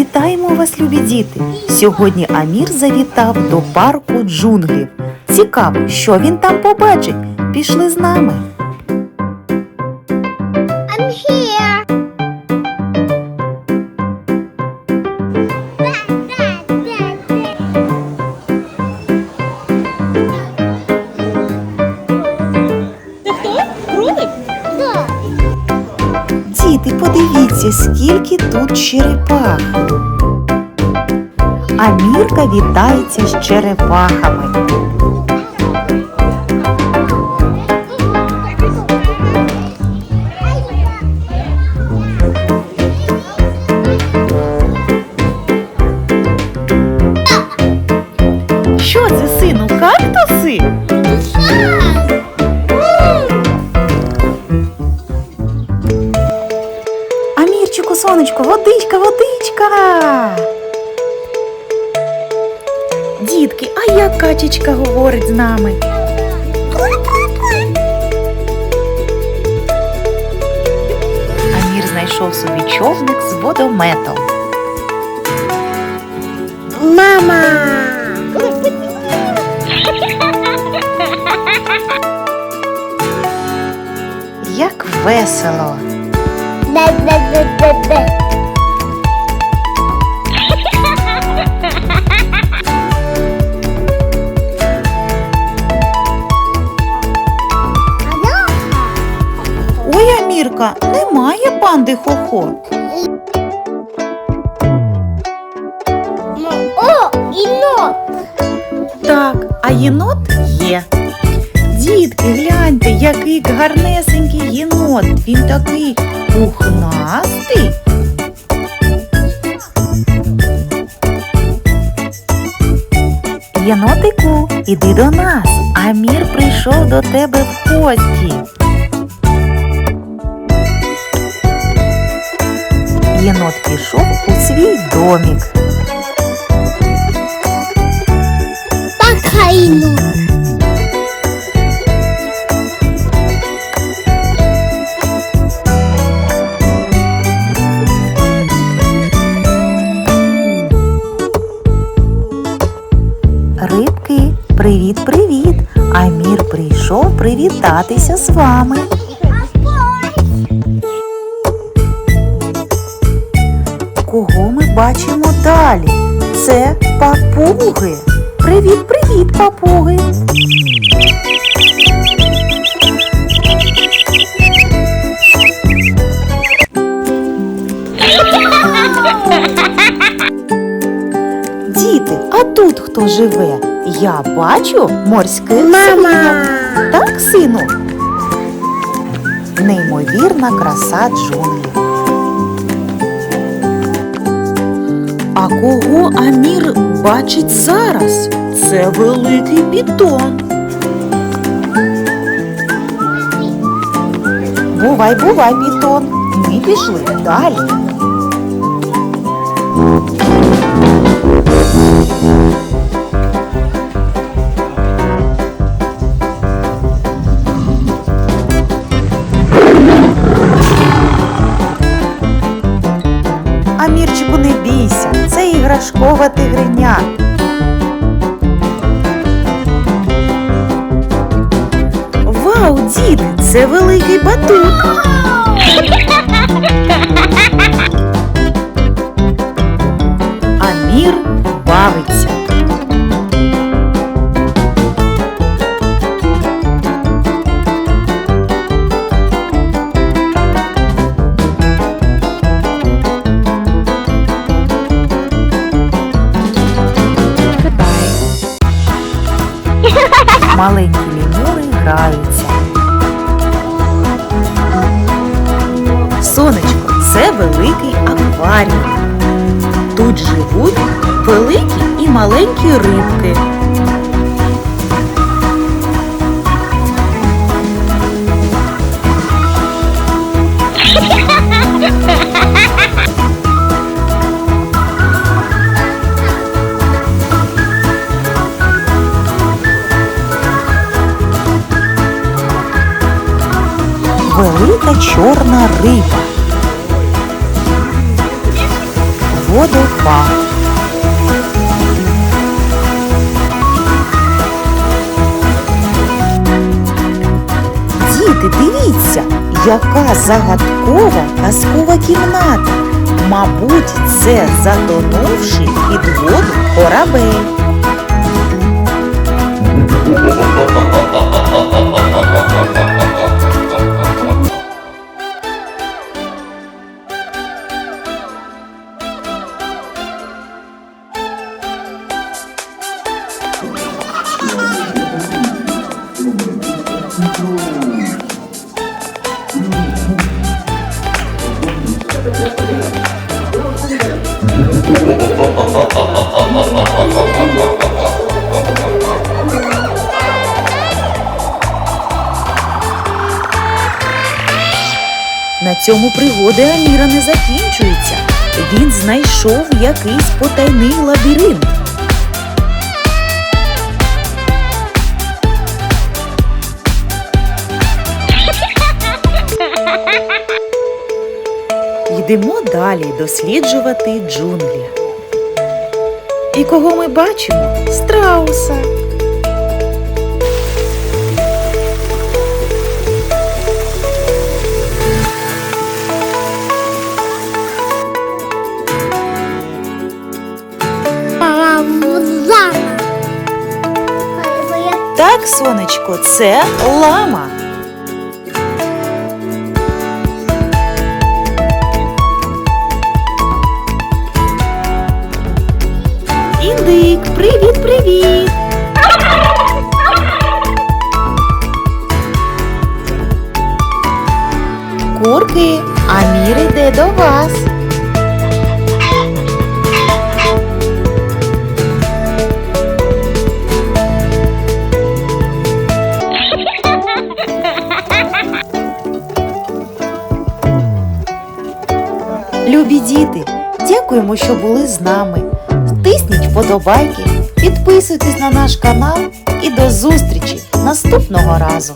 Вітаємо вас, любі діти! Сьогодні Амір завітав до парку джунглів. Цікаво, що він там побачить. Пішли з нами. Діти, подивіться, скільки тут черепах. А Мірка вітається з черепахами. Сонечко, водичка, водичка. Дітки, а як качечка говорить з нами? Амір знайшов собі човник з водометом. Мама. Як весело. Ой, Амірка, немає панди хохо. О, інот. Так, а єнот є. Дітки, гляньте, який гарнесенький єнот. Він такий пухнастий. Єнотику, іди до нас. Амір прийшов до тебе в гості. Єнот пішов у свій домік. Рибки, привіт-привіт! Амір прийшов привітатися з вами. Кого ми бачимо далі? Це папуги. Привіт-привіт, папуги! Діти, а тут хто живе? Я бачу морських свинок. Так, сину? Неймовірна краса джунглів. А кого Амір бачить зараз? Це великий бітон. Бувай, бувай, бітон. Ми пішли далі. Амірчику, не бійся, це іграшкова тигриня. Вау, діти, це великий батут. Маленькі лімури граються. Сонечко, це великий акваріум. Тут живуть великі і маленькі рибки. Велика чорна риба. водопад. Діти, дивіться, яка загадкова казкова кімната. Мабуть, це затонувший під воду корабель. На цьому пригоди Аміра не закінчуються. Він знайшов якийсь потайний лабіринт. Йдемо далі досліджувати джунглі. І кого ми бачимо? Страуса. Так, сонечко, це лама. Індик, привіт, привіт. Курки, Амір йде до вас. Любі діти, дякуємо, що були з нами. Тисніть вподобайки, підписуйтесь на наш канал і до зустрічі наступного разу.